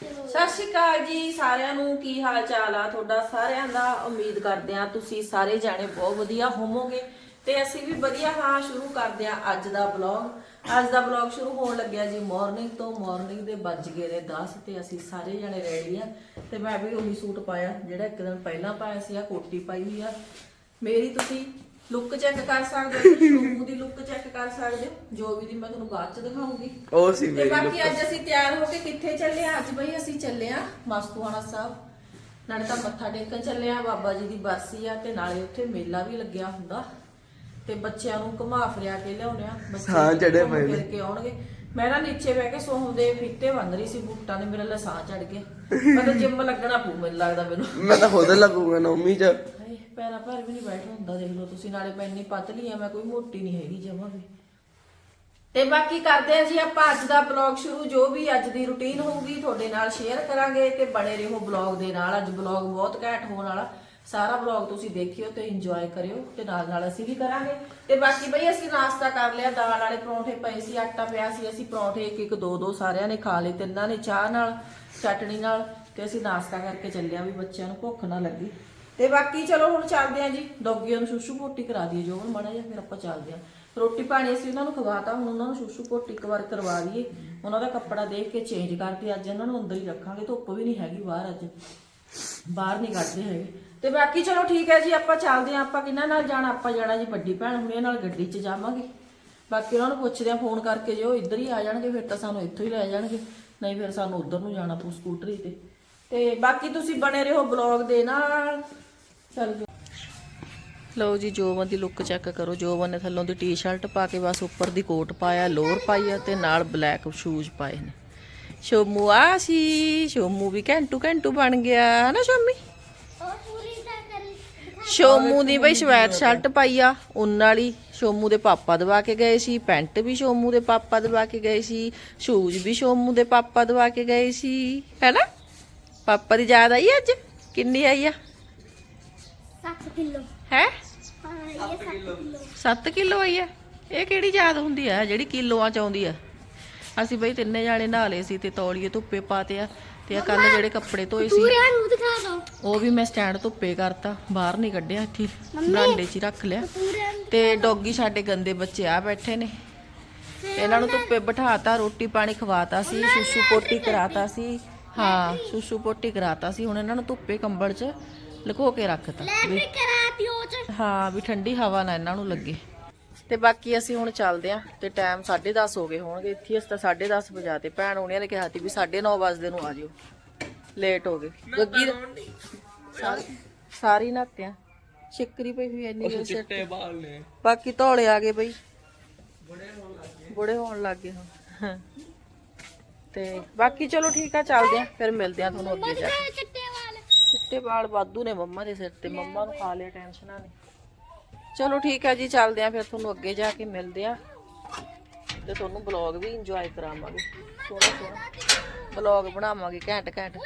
ਸਤਿ ਸ਼੍ਰੀ ਅਕਾਲ ਜੀ ਸਾਰਿਆਂ ਨੂੰ, ਕੀ ਹਾਲ ਚਾਲ ਆ? ਤੁਹਾਡਾ ਸਾਰਿਆਂ ਦਾ ਉਮੀਦ ਕਰਦੇ ਆ ਤੁਸੀਂ ਸਾਰੇ ਜਾਣੇ ਬਹੁਤ ਵਧੀਆ ਹੋਵੋਗੇ। ਤੇ ਅਸੀਂ ਵੀ ਵਧੀਆ, ਹਾਂ, ਸ਼ੁਰੂ ਕਰਦੇ ਆ ਅੱਜ ਦਾ ਵਲੌਗ ਅੱਜ ਦਾ ਵਲੌਗ ਸ਼ੁਰੂ ਹੋਣ ਲੱਗਿਆ ਜੀ ਮਾਰਨਿੰਗ ਤੋਂ। ਮਾਰਨਿੰਗ ਦੇ ਵੱਜ ਗਏ ਨੇ 10 ਤੇ ਅਸੀਂ ਸਾਰੇ ਜਾਣੇ ਰੈਡੀ ਆ। ਤੇ ਮੈਂ ਵੀ ਉਹੀ ਸੂਟ ਪਾਇਆ, ਜਿਹੜਾ ਇੱਕ ਦਿਨ ਪਹਿਲਾਂ ਪਾਇਆ ਸੀ ਆ ਕੋਟੀ ਪਾਈ ਹੋਈ ਆ। ਮੇਰੀ ਤੁਸੀਂ ਲੁੱਕ ਚੈੱਕ ਕਰ ਸਕਦੇ ਹੋ ਸ਼ੂੂ ਦੀ ਲੁੱਕ ਚੈੱਕ ਕਰ ਸਕਦੇ ਹੋ ਜੋ ਵੀ ਦੀ ਮੈਂ ਤੁਹਾਨੂੰ ਬਾਅਦ ਚ ਦਿਖਾਉਂਗੀ। ਉਹ ਸੀ ਤੇ ਮੇਰੀ ਬਾਕੀ ਅੱਜ ਅਸੀਂ ਤਿਆਰ ਹੋ ਕੇ ਕਿੱਥੇ ਚੱਲੇ ਆ ਅੱਜ ਬਈ ਅਸੀਂ ਚੱਲੇ ਆ ਮਸਤੂਆਣਾ ਸਾਹਿਬ। ਨਾਲੇ ਤਾਂ ਮੱਥਾ ਟੇਕਣ ਚੱਲੇ ਆ ਬਾਬਾ ਜੀ ਦੀ ਬਾਸੀ ਆ ਤੇ ਨਾਲੇ ਉੱਥੇ ਮੇਲਾ ਵੀ ਲੱਗਿਆ ਹੁੰਦਾ। ਤੇ ਬੱਚਿਆਂ ਨੂੰ ਘੁਮਾ ਫਿਰਿਆ ਕੇ ਲਿਆਉਣੇ ਆ। ਬੱਚੇ ਸਾਹ ਚੜ੍ਹੇ ਘੁੰਮ ਪਏ ਨੇ। ਫਿਰ ਕੇ ਆਉਣਗੇ। ਮੈਂ ਨਾ ਨੀਚੇ ਬਹਿ ਕੇ ਸੋਹਮ ਦੇ ਫੀਤੇ ਬੰਨ ਰਹੀ ਸੀ ਬੂਟਾਂ ਦੇ ਮੇਰਾ ਲਸਾਂ ਚੜ ਗਿਆ। ਮੈਂ ਤਾਂ ਜਿੰਮ ਲੱਗਣਾ ਪਊ ਮੈਨੂੰ ਲੱਗਦਾ ਮੈਨੂੰ। ਮੈਂ ਤਾਂ ਖੁਦ ਲੱਗੂਗਾ ਨੌਮੀ ਚ। ਪੈਰਾ ਭਾਰ ਵੀ ਨਹੀਂ ਬੈਠ ਹੁੰਦਾ, ਦੇਖ ਲਓ ਤੁਸੀਂ, ਨਾਲੇ ਮੈਂ ਇੰਨੀ ਪਤਲੀ ਆ, ਮੈਂ ਕੋਈ ਮੋਟੀ ਨਹੀਂ ਹੈਗੀ ਜਮਾ ਵੀ। ਤੇ ਬਾਕੀ ਕਰਦੇ ਆ ਜੀ ਆਪਾਂ ਅੱਜ ਦਾ ਬਲੌਗ ਸ਼ੁਰੂ, ਜੋ ਵੀ ਅੱਜ ਦੀ ਰੁਟੀਨ ਹੋਊਗੀ ਤੁਹਾਡੇ ਨਾਲ ਸ਼ੇਅਰ ਕਰਾਂਗੇ ਤੇ ਬਣੇ ਰਹੋ ਬਲੌਗ ਦੇ ਨਾਲ। ਅੱਜ ਬਲੌਗ ਬਹੁਤ ਘੈਂਟ ਹੋਣ ਵਾਲਾ, ਸਾਰਾ ਬਲੌਗ ਤੁਸੀਂ ਦੇਖਿਓ ਤੇ ਇੰਜੋਏ ਕਰਿਓ ਤੇ ਨਾਲ ਨਾਲ ਅਸੀਂ ਵੀ ਕਰਾਂਗੇ। ਤੇ ਬਾਕੀ ਬਈ ਅਸੀਂ ਨਾਸ਼ਤਾ ਕਰ ਲਿਆ, ਦਾਲ ਵਾਲੇ ਪਰੌਂਠੇ ਪਏ ਸੀ, ਆਟਾ ਪਿਆ ਸੀ, ਅਸੀਂ ਪਰੌਂਠੇ ਇੱਕ ਇੱਕ ਦੋ ਦੋ ਸਾਰਿਆਂ ਨੇ ਖਾ ਲਏ, ਤਿੰਨਾਂ ਨੇ ਚਾਹ ਨਾਲ ਚਟਣੀ ਨਾਲ ਤੇ ਅਸੀਂ ਨਾਸ਼ਤਾ ਕਰਕੇ ਚੱਲਿਆ ਵੀ ਬੱਚਿਆਂ ਨੂੰ ਭੁੱਖ ਨਾ ਲੱਗੀ। ਤੇ ਬਾਕੀ ਚਲੋ ਹੁਣ ਚੱਲਦੇ ਆਂ ਜੀ। ਡੌਗੀਆਂ ਨੂੰ ਸ਼ੂਸ਼ੂ ਪੋਟੀ ਕਰਾ ਦਈਏ ਜੋ ਹੁਣ ਮੜਾ ਜਾਂ ਫਿਰ ਆਪਾਂ ਚੱਲਦੇ ਆਂ। ਰੋਟੀ ਪਾਣੀ ਅਸੀਂ ਉਹਨਾਂ ਨੂੰ ਖਵਾਤਾ, ਹੁਣ ਉਹਨਾਂ ਨੂੰ ਸ਼ੂਸ਼ੂ ਪੋਟੀ ਇੱਕ ਵਾਰ ਕਰਵਾ ਦਈਏ। ਉਹਨਾਂ ਦਾ ਕੱਪੜਾ ਦੇਖ ਕੇ ਚੇਂਜ ਕਰਕੇ ਅੱਜ ਇਹਨਾਂ ਨੂੰ ਅੰਦਰ ਹੀ ਰੱਖਾਂਗੇ, ਧੁੱਪ ਵੀ ਨਹੀਂ ਹੈਗੀ ਬਾਹਰ ਅੱਜ। ਬਾਹਰ ਨਹੀਂ ਕੱਢਦੇ ਹੈਗੇ। ਤੇ ਬਾਕੀ ਚਲੋ ਠੀਕ ਹੈ ਜੀ, ਆਪਾਂ ਚੱਲਦੇ ਆਂ, ਆਪਾਂ ਕਿਹਨਾਂ ਨਾਲ ਜਾਣਾ? ਆਪਾਂ ਜਾਣਾ ਜੀ ਵੱਡੀ ਭੈਣ ਹੁਣੇ ਨਾਲ ਗੱਡੀ 'ਚ ਜਾਵਾਂਗੇ। ਬਾਕੀ ਉਹਨਾਂ ਨੂੰ ਪੁੱਛਦੇ ਆਂ, ਫੋਨ ਕਰਕੇ ਜੇ ਉਹ ਇੱਧਰ ਹੀ ਆ ਜਾਣਗੇ, ਫਿਰ ਤਾਂ ਸਾਨੂੰ ਇੱਥੋਂ ਹੀ ਲੈ ਜਾਣਗੇ। ਨਹੀਂ ਫਿਰ ਸਾਨੂੰ ਉੱਧਰ ਨੂੰ ਜਾਣਾ ਪਊ ਸਕੂਟਰੀ ਤੇ। ਤੇ ਬਾਕੀ ਤੁਸੀਂ ਬਣੇ ਰਹੋ ਬਲੌਗ ਦੇ ਨਾਲ। ਲਓ ਜੀ ਜੋਵਨ ਦੀ ਲੁੱਕ ਚੈੱਕ ਕਰੋ। ਜੋਵਨ ਨੇ ਥੱਲੋਂ ਦੀ ਟੀ-ਸ਼ਰਟ ਪਾ ਕੇ ਬਸ ਉੱਪਰ ਦੀ ਕੋਟ ਪਾਇਆ, ਲੋਅਰ ਪਾਈ ਆ ਤੇ ਨਾਲ ਬਲੈਕ ਸ਼ੂਜ਼ ਪਾਏ ਨੇ। ਸ਼ੋਮੂ, ਆ ਸੀ। ਸ਼ੋਮੂ ਵੀ ਘੰਟੂ ਘੰਟੂ ਬਣ ਗਿਆ ਨਾ ਸ਼ੋਮੀ? ਸ਼ੋਮੂ ਦੀ ਬਈ ਸਵੈਟ ਸ਼ਰਟ ਪਾਈ ਆ, ਉਹਨਾਂ ਵਾਲੀ ਸ਼ੋਮੂ ਦੇ ਪਾਪਾ ਦਵਾ ਕੇ ਗਏ ਸੀ, ਪੈਂਟ ਵੀ ਸ਼ੋਮੂ ਦੇ ਪਾਪਾ ਦਵਾ ਕੇ ਗਏ ਸੀ ਸ਼ੂਜ਼ ਵੀ ਸ਼ੋਮੂ ਦੇ ਪਾਪਾ ਦਵਾ ਕੇ ਗਏ ਸੀ, ਹੈਨਾ? ਪਾਪਾ ਦੀ ਯਾਦ ਆਈ ਅੱਜ? ਕਿੰਨੀ ਆਈ ਆ? 7 ਕਿਲੋ। ਹੈ? ਹਾਂ ਇਹ 7 ਕਿਲੋ। 7 ਕਿਲੋ ਆਈ ਆ? ਇਹ ਕਿਹੜੀ ਯਾਦ ਹੁੰਦੀ ਆ? ਜਿਹੜੀ ਕਿਲੋਆਂ ਚ ਆਉਂਦੀ ਆ? ਅਸੀਂ ਬਈ ਤਿੰਨੇ ਜਾਣੇ ਨਹਾ ਲਏ ਸੀ ਤੇ ਤੌਲੀਏ ਧੁੱਪੇ ਪਾਤੇ ਆ ਤੇ ਆ ਕੱਲ ਜਿਹੜੇ ਕੱਪੜੇ ਧੋਏ ਸੀ। ਪੂਰੇ ਨੂੰ ਦਿਖਾ ਦੋ। ਉਹ ਵੀ ਮੈਂ ਸਟੈਂਡ ਧੁੱਪੇ ਕਰਤਾ ਬਾਹਰ ਨਹੀਂ ਕੱਢਿਆ ਇੱਥੇ। ਬਰਾਂਡੇ 'ਚ ਹੀ ਰੱਖ ਲਿਆ। ਤੇ ਡੌਗੀ ਸਾਡੇ ਗੰਦੇ ਬੱਚੇ ਆ ਬੈਠੇ ਨੇ। ਇਹਨਾਂ ਨੂੰ ਧੁੱਪੇ ਬਿਠਾਤਾ ਰੋਟੀ ਪਾਣੀ ਖਵਾਤਾ ਸੀ ਸੁਸੂ ਪੋਟੀ ਕਰਾਤਾ ਸੀ। ਹਾਂ ਸੁਸੂ ਪੋਟੀ ਕਰਾਤਾ ਸੀ। ਹੁਣ ਇਹਨਾਂ ਨੂੰ ਧੁੱਪੇ ਕੰਬਲ 'ਚ ਲੁਕੋ ਕੇ ਰੱਖਤਾ। ਲੈਬਰੀ ਕਰਾਤੀ ਉਹ ਚ। ਹਾਂ ਵੀ ਠੰਡੀ ਹਵਾ ਨਾ ਇਹਨਾਂ ਨੂੰ ਲੱਗੇ। ਤੇ ਬਾਕੀ ਅਸੀਂ ਹੁਣ ਚੱਲਦੇ ਆਂ ਤੇ ਟਾਈਮ 10:30 ਹੋ ਗਏ ਹੋਣਗੇ। ਇੱਥੇ ਅਸੀਂ ਤਾਂ 10:30 ਵਜਾ ਤੇ। ਭੈਣ ਉਹਨੇ ਨੇ ਕਿਹਾ ਸੀ ਵੀ 9:30 ਵਜੇ ਨੂੰ ਆ ਜਿਓ। ਲੇਟ ਹੋ ਗਏ। ਗੱਗੀ ਸਾਰੀ- ਸਾਰੀ ਨਾਤਿਆਂ ਸ਼ਿਕਰੀ ਪਈ ਹੋਈ ਐਨੀ ਬਾਲ ਨੇ। ਬਾਕੀ ਧੌਲੇ ਆ ਗਏ ਬਈ। ਬੁੜੇ ਹੋਣ ਲੱਗ ਗਏ। ਹੁਣ ਤੇ ਬਾਕੀ ਚਲੋ ਠੀਕ ਆ ਚੱਲਦੇ ਆਂ। ਫਿਰ ਮਿਲਦੇ ਆਂ ਤੁਹਾਨੂੰ ਅੱਗੇ ਜਾ ਕੇ। ਚਿੱਟੇ ਵਾਲ ਵਾਧੂ ਨੇ ਮੰਮਾ ਦੇ ਸਿਰ ਤੇ ਮੰਮਾ ਨੂੰ ਖਾ ਲਿਆ ਟੈਨਸ਼ਨਾਂ ਨੇ ਚਲੋ ਠੀਕ ਹੈ ਜੀ ਚੱਲਦੇ ਆਂ ਫਿਰ ਤੁਹਾਨੂੰ ਅੱਗੇ ਜਾ ਕੇ ਮਿਲਦੇ ਆਂ। ਤੇ ਤੁਹਾਨੂੰ ਬਲੌਗ ਵੀ ਇੰਜੋਏ ਕਰਾਵਾਂਗੇ। ਸੋਹਣਾ ਸੋਹਣਾ ਬਲੌਗ ਬਣਾਵਾਂਗੇ ਘੈਂਟ ਘੈਂਟ।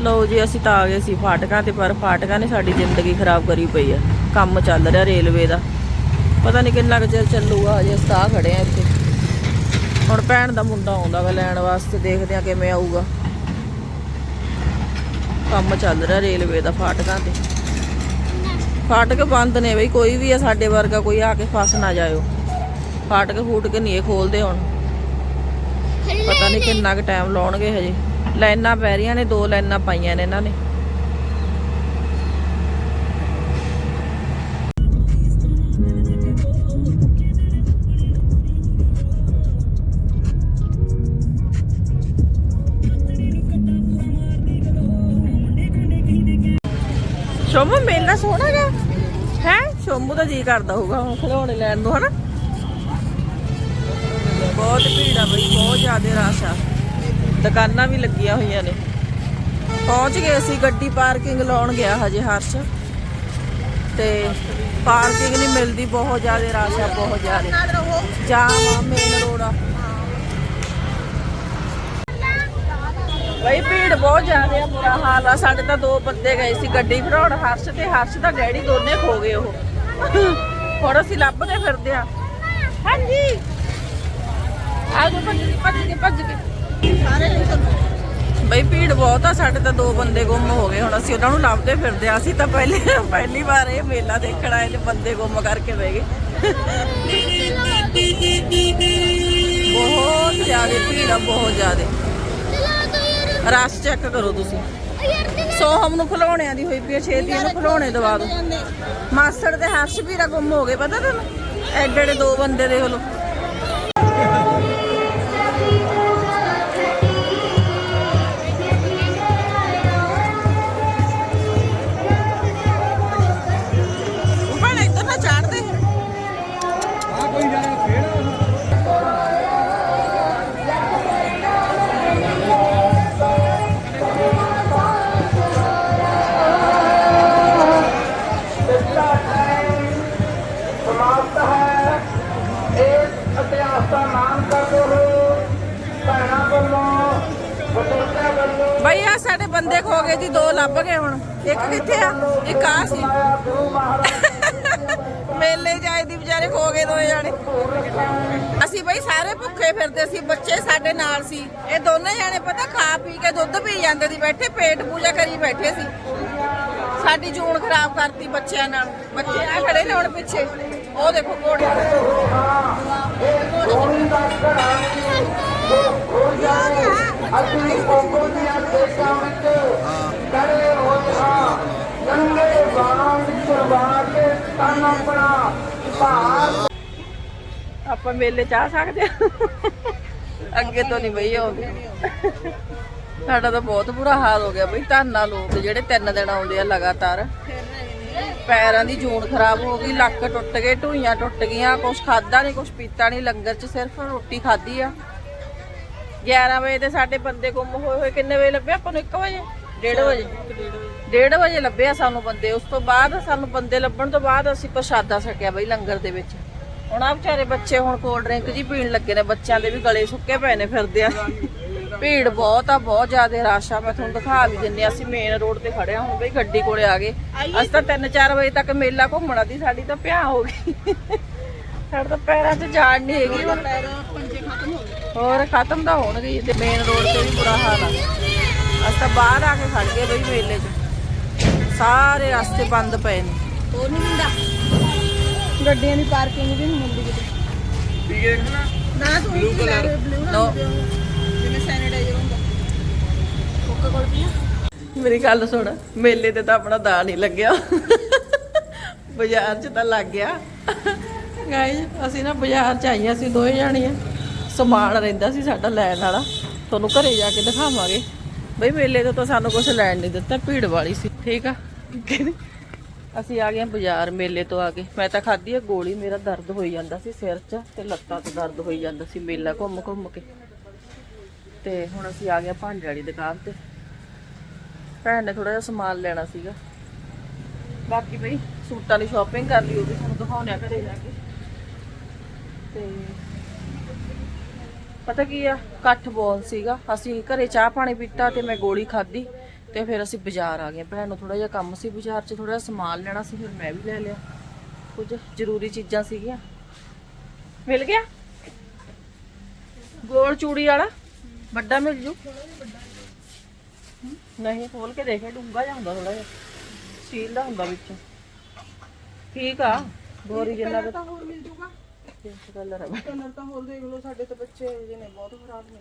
ਲਓ ਜੀ ਅਸੀਂ ਤਾਂ ਆ ਗਏ ਸੀ ਫਾਟਕਾਂ ਤੇ ਪਰ ਫਾਟਕਾਂ ਨੇ ਸਾਡੀ ਜ਼ਿੰਦਗੀ ਖਰਾਬ ਕਰੀ ਪਈ ਆ। ਕੰਮ ਚੱਲ ਰਿਹਾ ਰੇਲਵੇ ਦਾ। ਪਤਾ ਨਹੀਂ ਕਿੰਨਾ ਕੁ ਚਿਰ ਚੱਲੂਗਾ ਅਜੇ ਅਸੀਂ ਤਾਂ ਖੜੇ ਆ ਇੱਥੇ। ਹੁਣ ਭੈਣ ਦਾ ਮੁੰਡਾ ਆਉਂਦਾ ਵਾ ਲੈਣ ਵਾਸਤੇ ਦੇਖਦੇ ਆ ਕਿਵੇਂ ਆਊਗਾ। ਕੰਮ ਚੱਲ ਰਿਹਾ ਰੇਲਵੇ ਦਾ ਫਾਟਕਾਂ ਤੇ। ਫਾਟਕ ਬੰਦ ਨੇ ਬਈ, ਕੋਈ ਵੀ ਆ ਸਾਡੇ ਵਰਗਾ ਕੋਈ ਆ ਕੇ ਫਸ ਨਾ ਜਾਇਓ। ਫਾਟਕ ਫੂਟ ਕੇ ਨਹੀਂ ਇਹ ਖੋਲਦੇ ਹੁਣ। ਪਤਾ ਨਹੀਂ ਕਿੰਨਾ ਕੁ ਟਾਈਮ ਲਾਉਣਗੇ ਹਜੇ। ਲਾਈਨਾਂ ਪੈ ਰਹੀਆਂ ਨੇ, ਦੋ ਲਾਈਨਾਂ ਪਾਈਆਂ ਨੇ ਇਹਨਾਂ ਨੇ। ਸ਼ੋਮੂ ਮੇਲਾ ਸੋਹਣਾ ਗਾ ਹੈ? ਸ਼ੋਮੂ ਦਾ ਜੀ ਕਰਦਾ ਹੋਊਗਾ, ਹੁਣ ਖਿਡੌਣੇ ਲੈਣ ਨੂੰ, ਹਨਾ? ਬਹੁਤ ਭੀੜ ਆ ਬਈ, ਬਹੁਤ ਜ਼ਿਆਦਾ ਰਸ਼ ਆ। ਦੁਕਾਨਾਂ ਵੀ ਲੱਗੀਆਂ ਹੋਈਆਂ ਨੇ। ਪਹੁੰਚ ਗਏ ਅਸੀਂ, ਗੱਡੀ ਪਾਰਕਿੰਗ ਲਾਉਣ ਗਿਆ ਹਜੇ ਹਰਸ਼। ਤੇ ਪਾਰਕਿੰਗ ਨਹੀਂ ਮਿਲਦੀ, ਬਹੁਤ ਜ਼ਿਆਦਾ ਰਸ਼ ਆ, ਬਹੁਤ ਜ਼ਿਆਦਾ। ਜਾਮ ਆ ਮੇਨ ਰੋਡ ਆ ਬਈ ਭੀੜ ਬਹੁਤ ਜ਼ਿਆਦਾ ਆ ਬੁਰਾ ਹਾਲ ਆ। ਸਾਡੇ ਤਾਂ ਦੋ ਬੰਦੇ ਗਏ ਸੀ ਗੱਡੀ ਖੜਾਉਣ ਹਰਸ਼ ਤੇ ਹਰਸ਼ ਦਾ ਡੈਡੀ ਦੋਨੇ ਖੋ ਗਏ ਉਹ। ਹੁਣ ਅਸੀਂ ਲੱਭਦੇ ਫਿਰਦੇ ਆ। ਹਾਂਜੀ। ਆ ਜਾਓ ਭੱਜ ਕੇ ਭੱਜ ਕੇ ਭੱਜ ਕੇ ਸਾਰੇ ਬਈ ਭੀੜ ਬਹੁਤ ਆ ਸਾਡੇ ਤਾਂ ਦੋ ਬੰਦੇ ਗੁੰਮ ਹੋ ਗਏ। ਹੁਣ ਅਸੀਂ ਉਹਨਾਂ ਨੂੰ ਲੱਭਦੇ ਫਿਰਦੇ ਆ। ਅਸੀਂ ਤਾਂ ਪਹਿਲੇ ਪਹਿਲੀ ਵਾਰ ਇਹ ਮੇਲਾ ਦੇਖਣ ਆਏ ਤੇ ਬੰਦੇ ਗੁੰਮ ਕਰਕੇ ਬਹਿ ਗਏ। ਬਹੁਤ ਜ਼ਿਆਦਾ ਭੀੜ ਆ ਬਹੁਤ ਜ਼ਿਆਦਾ। ਰਸ਼ ਚੈੱਕ ਕਰੋ ਤੁਸੀਂ। ਸੋਹਮ ਨੂੰ ਖਲੋਣਿਆਂ ਦੀ ਹੋਈ ਪਈ ਆ, ਛੇਤੀ ਇਹਨੂੰ ਖਲੋਣੇ ਦਵਾ ਦੋ ਮਾਸੜ ਤੇ ਹਰਸ਼ ਵੀਰਾ ਗੁੰਮ ਹੋ ਗਏ ਪਤਾ ਤੈਨੂੰ? ਐਡੇ ਐਡੇ ਦੋ ਬੰਦੇ ਦੇਖ ਲਓ। ਬਈ ਆ ਸਾਡੇ ਬੰਦੇ ਖੋ ਗਏ ਜੀ, ਦੋ ਲੱਭ ਗਏ ਹੁਣ। ਇੱਕ ਕਿੱਥੇ ਆ? ਇੱਕ ਆ ਸੀ। ਮੇਲੇ ਜਾਏ ਦੀ ਵਿਚਾਰੇ ਖੋ ਗਏ ਦੋਏ ਜਾਣੇ। ਅਸੀਂ ਬਈ ਸਾਰੇ ਭੁੱਖੇ ਫਿਰਦੇ ਸੀ, ਬੱਚੇ ਸਾਡੇ ਨਾਲ ਸੀ। ਇਹ ਦੋਨੇ ਜਾਣੇ ਪਤਾ ਖਾ ਪੀ ਕੇ ਦੁੱਧ ਪੀ ਜਾਂਦੇ ਸੀ, ਬੈਠੇ ਪੇਟ ਪੂਜਾ ਕਰੀ ਬੈਠੇ ਸੀ। ਸਾਡੀ ਜੂਨ ਖਰਾਬ ਕਰਤੀ ਬੱਚਿਆਂ ਨਾਲ। ਬੱਚੇ ਆ ਖੜੇ ਨੇ ਹੁਣ ਪਿੱਛੇ। ਉਹ ਦੇਖੋ ਘੋੜੇ ਸੋਨੀ ਦਾ ਘੜਾ ਅਸੀਂ ਕੋਕੋ ਦੀਆਂ ਕਰੇ ਹੋਏ ਨੰਗੇ ਬਾਣ ਚੁਰਵਾ ਕੇ ਤਨ ਆਪਣਾ ਭਾਰ ਆਪਾਂ ਮੇਲੇ ਚ ਸਕਦੇ ਅੱਗੇ ਤੋਂ ਨਹੀਂ ਬਈ ਆਉਂਦੇ। ਸਾਡਾ ਤਾਂ ਬਹੁਤ ਬੁਰਾ ਹਾਲ ਹੋ ਗਿਆ ਬਈ ਧੰਨਾ ਲੋਕ ਜਿਹੜੇ ਤਿੰਨ ਦਿਨ ਆਉਂਦੇ ਆ ਲਗਾਤਾਰ। ਪੈਰਾਂ ਦੀ ਜੂਨ ਖਰਾਬ ਹੋ ਗਈ, ਲੱਕ ਟੁੱਟ ਗਏ, ਢੂਈਆਂ ਟੁੱਟ ਗਈਆਂ, ਕੁਛ ਖਾਦਾ ਨਹੀਂ ਕੁਛ ਪੀਤਾ ਨਹੀਂ ਲੰਗਰ 'ਚ ਸਿਰਫ ਰੋਟੀ ਖਾਧੀ ਆ। 11 ਵਜੇ ਤੇ ਸਾਡੇ ਬੰਦੇ ਗੁੰਮ ਹੋਏ ਹੋਏ ਕਿੰਨੇ ਵਜੇ ਲੱਭੇ ਆਪਾਂ ਨੂੰ 1 ਵਜੇ? 1:30 ਵਜੇ? 1:30 ਵਜੇ। ਲੱਭੇ ਆ ਸਾਨੂੰ ਬੰਦੇ। ਉਸ ਤੋਂ ਬਾਅਦ ਸਾਨੂੰ ਬੰਦੇ ਲੱਭਣ ਤੋਂ ਬਾਅਦ ਅਸੀਂ ਪ੍ਰਸ਼ਾਦਾ ਛਕਿਆ ਬਈ ਲੰਗਰ ਦੇ ਵਿੱਚ। ਹੁਣ ਆ ਵਿਚਾਰੇ ਬੱਚੇ ਹੁਣ ਕੋਲਡ ਡਰਿੰਕ ਜੀ ਪੀਣ ਲੱਗੇ ਨੇ। ਬੱਚਿਆਂ ਦੇ ਵੀ ਗਲੇ ਸੁੱਕੇ ਪਏ ਨੇ ਫਿਰਦੇ ਆ ਭੀੜ ਬਹੁਤ ਆ ਬਹੁਤ ਜ਼ਿਆਦਾ ਰਸ਼ ਆ। ਮੈਂ ਤੁਹਾਨੂੰ ਦਿਖਾ ਵੀ ਦਿੰਨੀ ਅਸੀਂ ਮੇਨ ਰੋਡ ਤੇ ਖੜੇ ਆ ਹੁਣ ਬਈ ਗੱਡੀ ਕੋਲੇ ਆ ਗਏ। ਅਸੀਂ ਤਾਂ 3-4 ਵਜੇ ਤੱਕ ਮੇਲਾ ਘੁੰਮਣਾ ਦੀ ਸਾਡੀ ਤਾਂ ਪਿਆ ਹੋ ਗਈ। ਸਾਡੇ ਤਾਂ ਪੈਰਾਂ 'ਚ ਜਾਨ ਨਹੀਂ ਹੈਗੀ ਹੁਣ। ਹੋਰ ਖਤਮ ਤਾਂ ਹੋਣਗੇ ਹੀ ਤੇ ਮੇਨ ਰੋਡ ਤੇ ਵੀ ਬੁਰਾ ਹਾਲ ਆ। ਅਸੀਂ ਤਾਂ ਬਾਹਰ ਆ ਕੇ ਖੜ ਗਏ ਬਈ ਮੇਲੇ 'ਚ। ਸਾਰੇ ਰਸਤੇ ਬੰਦ ਪਏ ਨੇ। ਹੋਰ ਨਹੀਂ ਹੁੰਦਾ? ਗੱਡੀਆਂ ਦੀ ਪਾਰਕਿੰਗ ਵੀ ਨਹੀਂ ਹੁੰਦੀ ਕਿਤੇ। ਨਾ ਤੂੰ ਬਲੂ ਕਲਰ ਬਲੂ ਨੋ ਜਿਵੇਂ ਸੈਨੀਟਾਈਜ਼ਰ ਹੁੰਦਾ। ਕੋਕਾ ਕੋਲ ਪੀਣਾ? ਮੇਰੀ ਗੱਲ ਸੁਣ ਮੇਲੇ ਤੇ ਤਾਂ ਆਪਣਾ ਦਾ ਨਹੀਂ ਲੱਗਿਆ। ਬਾਜ਼ਾਰ 'ਚ ਤਾਂ ਲੱਗ ਗਿਆ। ਗਾਇਸ ਅਸੀਂ ਨਾ ਬਾਜ਼ਾਰ 'ਚ ਆਈਆਂ ਸੀ ਦੋਏ ਜਾਣੀਆਂ। ਸਮਾਨ ਰਹਿੰਦਾ ਸੀ ਸਾਡਾ ਲੈਣ ਵਾਲਾ। ਤੁਹਾਨੂੰ ਘਰੇ ਜਾ ਕੇ ਦਿਖਾਵਾਂਗੇ। ਬਈ ਮੇਲੇ ਤੋਂ ਤਾਂ ਸਾਨੂੰ ਕੁਝ ਲੈਣ ਨਹੀਂ ਦਿੱਤਾ, ਭੀੜ ਵਾਲੀ ਸੀ। ਠੀਕ ਆ? ਅਸੀਂ ਆ ਗਏ ਬਾਜ਼ਾਰ ਮੇਲੇ ਤੋਂ ਆ ਕੇ। ਮੈਂ ਤਾਂ ਖਾਧੀ ਆ, ਗੋਲੀ, ਮੇਰਾ ਦਰਦ ਹੋਈ ਜਾਂਦਾ ਸੀ ਸਿਰ 'ਚ ਤੇ ਲੱਤਾਂ 'ਚ ਦਰਦ ਹੋਈ ਜਾਂਦਾ ਸੀ ਮੇਲਾ ਘੁੰਮ ਘੁੰਮ ਕੇ। ਤੇ ਹੁਣ ਅਸੀਂ ਆ ਗਏ ਭਾਂਡੇ ਵਾਲੀ ਦੁਕਾਨ ਤੇ। ਭੈਣ ਨੇ ਥੋੜਾ ਜਿਹਾ ਸਮਾਨ ਲੈਣਾ ਸੀਗਾ। ਬਾਕੀ ਬਈ ਸੂਟਾਂ ਦੀ ਸ਼ਾਪਿੰਗ ਕਰ ਲਈ ਉਹ ਵੀ ਤੁਹਾਨੂੰ ਦਿਖਾਉਣਿਆ ਘਰੇ ਜਾ ਕੇ। ਤੇ ਪਤਾ ਕੀ ਆ? ਇਕੱਠ ਬੋਲ ਸੀਗਾ। ਅਸੀਂ ਘਰੇ ਚਾਹ ਪਾਣੀ ਪੀਤਾ ਤੇ ਮੈਂ ਗੋਲੀ ਖਾਧੀ ਤੇ ਫਿਰ ਅਸੀਂ ਬਾਜ਼ਾਰ ਆ ਗਏ। ਭੈਣ ਨੂੰ ਥੋੜਾ ਜਿਹਾ ਕੰਮ ਸੀ ਬਾਜ਼ਾਰ 'ਚ ਥੋੜਾ ਸਮਾਨ ਲੈਣਾ ਸੀ, ਫਿਰ ਮੈਂ ਵੀ ਲੈ ਲਿਆ। ਕੁਝ ਜ਼ਰੂਰੀ ਚੀਜ਼ਾਂ ਸੀਗੀਆਂ। ਮਿਲ ਗਿਆ? ਗੋਲ ਚੂੜੀ ਵਾਲਾ? ਵੱਡਾ ਮਿਲ ਜੂ? ਨਹੀਂ ਖੋਲ ਕੇ ਦੇਖੇ ਡੂੰਗਾ ਜਿਹਾ ਹੁੰਦਾ ਥੋੜਾ ਜਿਹਾ। ਸਟੀਲ ਦਾ ਹੁੰਦਾ ਵਿੱਚ। ਠੀਕ ਆ? ਗੋਰੀ ਜਿੰਨਾ ਤਾਂ ਹੋਰ ਮਿਲ ਜੂਗਾ। ਕਲਰ ਹੈ ਕਲਰ ਤਾਂ ਹੋਰ ਦੇਖ ਲਓ ਸਾਡੇ ਤਾਂ ਬੱਚੇ ਜਿਹੇ ਨੇ ਬਹੁਤ ਖਰਾਬ ਨੇ।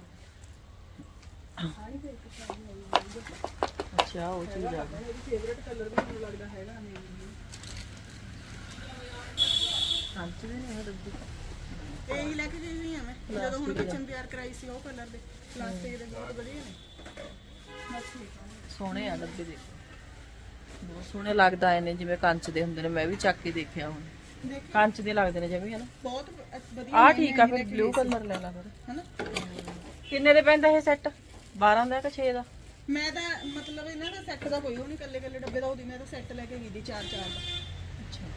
ਅੱਛਾ ਉਹ ਚੀਜ਼ ਆ ਮੇਰੀ ਫੇਵਰੇਟ ਕਲਰ ਵੀ ਮੈਨੂੰ ਲੱਗਦਾ ਹੈਗਾ ਹਾਂਜੀ ਨਹੀਂ ਰੱਬੀ ਇਹ ਹੀ ਲੈ ਕੇ ਗਈ ਹੋਈ ਆ ਮੈਂ ਜਦੋਂ ਹੁਣ ਕਿਚਨ ਤਿਆਰ ਕਰਾਈ ਸੀ ਉਹ ਕਲਰ ਦੇ। ਪਲਾਸਟਿਕ ਦੇ ਬਹੁਤ ਵਧੀਆ ਨੇ। ਬਸ ਠੀਕ ਆ। ਸੋਹਣੇ ਆ ਡੱਬੇ ਦੇ ਬਹੁਤ ਸੋਹਣੇ ਲੱਗਦਾ ਆਏ ਨੇ ਜਿਵੇਂ ਕੰਚ ਦੇ ਹੁੰਦੇ ਨੇ ਮੈਂ ਵੀ ਚੱਕ ਕੇ ਦੇਖਿਆ ਹੁਣ। ਦੇਖ ਕੰਚ ਦੇ ਲੱਗਦੇ ਨੇ ਜਿਵੇਂ ਹਨਾ? ਬਹੁਤ ਵਧੀਆ ਆਹ ਠੀਕ ਆ ਫਿਰ ਬਲੂ ਕਲਰ ਲੈ ਲਾ ਫਿਰ। ਹਨਾ? ਕਿੰਨੇ ਦੇ ਪੈਂਦਾ ਇਹ ਸੈੱਟ 12 ਦਾ ਕਿ 6 ਦਾ? ਮੈਂ ਤਾਂ ਮਤਲਬ ਇਹਨਾਂ ਦਾ ਸੈੱਟ ਦਾ ਕੋਈ ਉਹ ਨਹੀਂ ਕੱਲੇ ਕੱਲੇ ਡੱਬੇ ਦਾ ਉਹਦੀ ਮੈਂ ਤਾਂ ਸੈੱਟ ਲੈ ਕੇ ਗਈ ਦੀ ਚਾਰ ਚਾਰ ਦਾ। ਅੱਛਾ।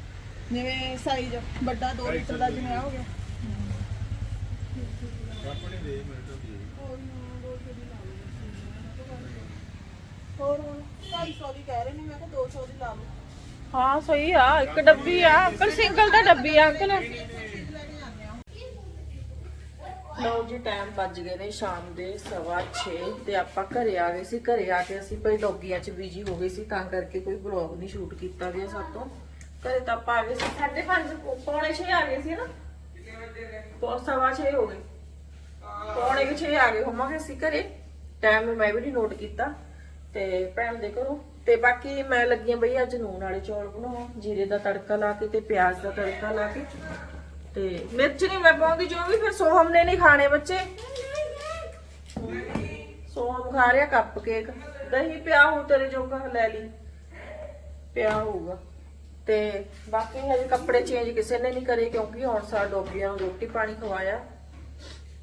ਜਿਵੇਂ ਸਾਈਜ਼ ਵੱਡਾ 2 ਲੀਟਰ ਦਾ ਜਿਵੇਂ ਆ ਹੋ ਗਿਆ। ਹੋਰ ਹੁਣ 250 ਦੀ ਕਹਿ ਰਹੇ ਨੇ ਮੈਂ ਕਿਹਾ 200 ਦੀ ਲਾ ਲਓ। ਹਾਂ, ਸਹੀ ਆ, ਇੱਕ ਡੱਬੀ ਆ। ਪਰ ਸਿੰਗਲ ਦਾ ਡੱਬੀ ਆ, ਅੰਕਲ। ਲਓ ਜੀ ਟਾਈਮ ਵੱਜ ਗਏ ਨੇ ਸ਼ਾਮ ਦੇ 6:30 ਤੇ ਆਪਾਂ ਘਰੇ ਆ ਗਏ ਸੀ। ਘਰੇ ਆ ਕੇ ਅਸੀਂ ਭਾਈ ਡੌਗੀਆਂ 'ਚ ਬਿਜ਼ੀ ਹੋ ਗਏ ਸੀ, ਤਾਂ ਕਰਕੇ ਕੋਈ ਵਲੌਗ ਨਹੀਂ ਸ਼ੂਟ ਕੀਤਾ ਗਿਆ ਸਾਤੋਂ। ਘਰੇ ਤਾਂ ਆਪਾਂ ਆ ਗਏ ਸੀ 5:30 ਪੌਣੇ 6 ਆ ਗਏ ਸੀ ਨਾ ਪੌ, ਸਵਾ 6 ਹੋ ਗਏ। ਪੌਣੇ 6 ਆ ਗਏ ਹੋਵਾਂਗੇ ਅਸੀਂ ਘਰੇ। ਟਾਈਮ ਮੈਂ ਵੀ ਨਹੀਂ ਨੋਟ ਕੀਤਾ। ਤੇ ਭੈਣ ਦੇ ਘਰੋਂ ਤੇ ਬਾਕੀ ਮੈਂ ਲੱਗੀ ਆਂ ਬਈ ਅੱਜ ਨੂਨ ਵਾਲੇ ਚੌਲ ਬਣਾਉਣ, ਜੀਰੇ ਦਾ ਤੜਕਾ ਲਾ ਕੇ ਤੇ ਪਿਆਜ਼ ਦਾ ਤੜਕਾ ਲਾ ਕੇ। ਤੇ ਮਿਰਚ ਨਹੀਂ ਮੈਂ ਪਾਉਂਦੀ, ਜੋ ਵੀ, ਫਿਰ ਸੋਹਮ ਨੇ ਨਹੀਂ ਖਾਣੇ ਬੱਚੇ। ਸੋਹਮ ਖਾ ਰਿਹਾ ਕੱਪ ਕੇਕ। ਦਹੀਂ ਪਿਆ ਹੋ ਤੇਰੇ ਜੋਗਾ, ਲੈ ਲਈ। ਪਿਆ ਹੋਊਗਾ। ਤੇ ਬਾਕੀ ਹਜੇ ਕੱਪੜੇ ਚੇਂਜ ਕਿਸੇ ਨੇ ਨਹੀਂ ਕਰੇ, ਕਿਉਂਕਿ ਹੁਣ ਸਾਡਾ ਡੋਬੀਆਂ ਨੂੰ ਰੋਟੀ ਪਾਣੀ ਖਵਾਇਆ।